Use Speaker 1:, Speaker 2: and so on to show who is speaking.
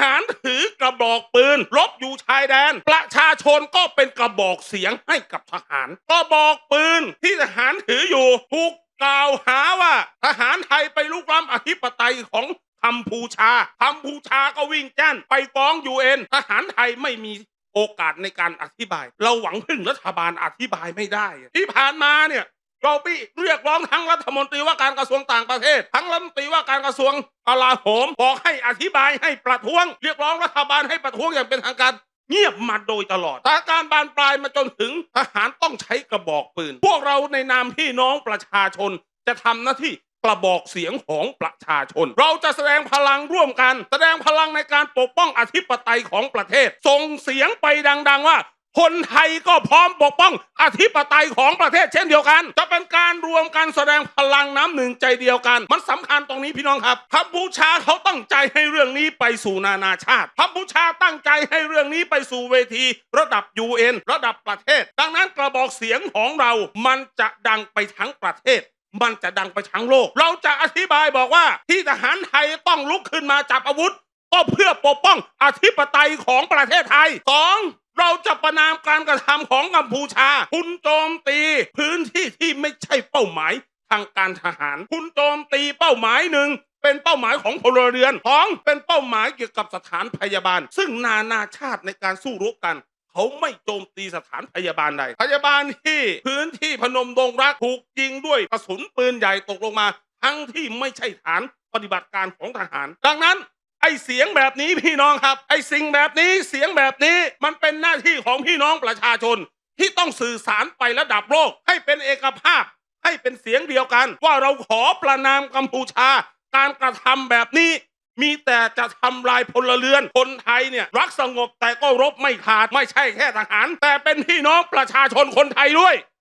Speaker 1: หารถือกระบอกปืนรบอยู่ชายแดน ประชาชนก็เป็นกระบอกเสียงให้กับทหารกระบอกปืนที่ทหารถืออยู่ถูกกล่าวหาว่าทหารไทยไปลุกล้ำอธิปไตยของกัมพูชากัมพูชาก็วิ่งแจ้นไปฟ้องยูเอ็นทหารไทยไม่มีโอกาสในการอธิบาย เราหวังพึ่งรัฐบาลอธิบายไม่ได้ ที่ผ่านมาเนี่ย เราไปเรียกร้องทั้งรัฐมนตรีว่าการกระทรวงต่างประเทศ ทั้งรัฐมนตรีว่าการกระทรวงกลาโหมบอกให้อธิบายให้ประท้วง เรียกร้องรัฐบาลให้ประท้วงอย่างเป็นทางการเงียบมาโดยตลอดสถานการณ์บานปลายมาจนถึงทหารต้องใช้กระบอกปืน พวกเราในนามพี่น้องประชาชน จะทำหน้าที่กระบอกเสียงของประชาชน เราจะแสดงพลังร่วมกัน แสดงพลังในการปกป้องอธิปไตยของประเทศ ส่งเสียงไปดัง ๆ ว่า คนไทยก็พร้อมปกป้อง อธิปไตยของประเทศเช่นเดียวกัน จะเป็นการรวมกันแสดงพลังน้ำหนึ่งใจเดียวกัน มันสำคัญตรงนี้พี่น้องครับกัมพูชาเขาตั้งใจให้เรื่องนี้ไปสู่นานาชาติกัมพูชาตั้งใจให้เรื่องนี้ไปสู่เวที ระดับ UN ระดับประเทศ ดังนั้นกระบอกเสียงของเรา มันจะดังไปทั้งประเทศมันจะดังไปทั้งโลก เราจะอธิบายบอกว่าที่ทหารไทยต้องลุกขึ้นมาจับอาวุธ ก็เพื่อปกป้องอธิปไตยของประเทศไทยสอง เราจะประนามการกระทำของกัมพูชา คุณโจมตีพื้นที่ที่ไม่ใช่เป้าหมายทางการทหาร คุณโจมตีเป้าหมายหนึ่งเป็นเป้าหมายของพลเรือนสองเป็นเป้าหมายเกี่ยวกับสถานพยาบาล ซึ่งนานาชาติในการสู้รบกันเขาไม่โจมตีสถานพยาบาลใด พยาบาลที่พื้นที่พนมดงรักถูกยิงด้วยกระสุนปืนใหญ่ตกลงมา ทั้งที่ไม่ใช่ฐานปฏิบัติการของทหาร ดังนั้น ไอเสียงแบบนี้พี่น้องครับ ไอสิ่งแบบนี้เสียงแบบนี้ มันเป็นหน้าที่ของพี่น้องประชาชนที่ต้องสื่อสารไประดับโลก ให้เป็นเอกภาพ ให้เป็นเสียงเดียวกัน ว่าเราขอประนามกัมพูชา การกระทำแบบนี้ มีแต่จะทำลายพลเรือนคนไทยเนี่ยรักสงบแต่ก็รบไม่ขาดไม่ใช่แค่ทหาร แต่เป็นพี่น้องประชาชนคนไทยด้วย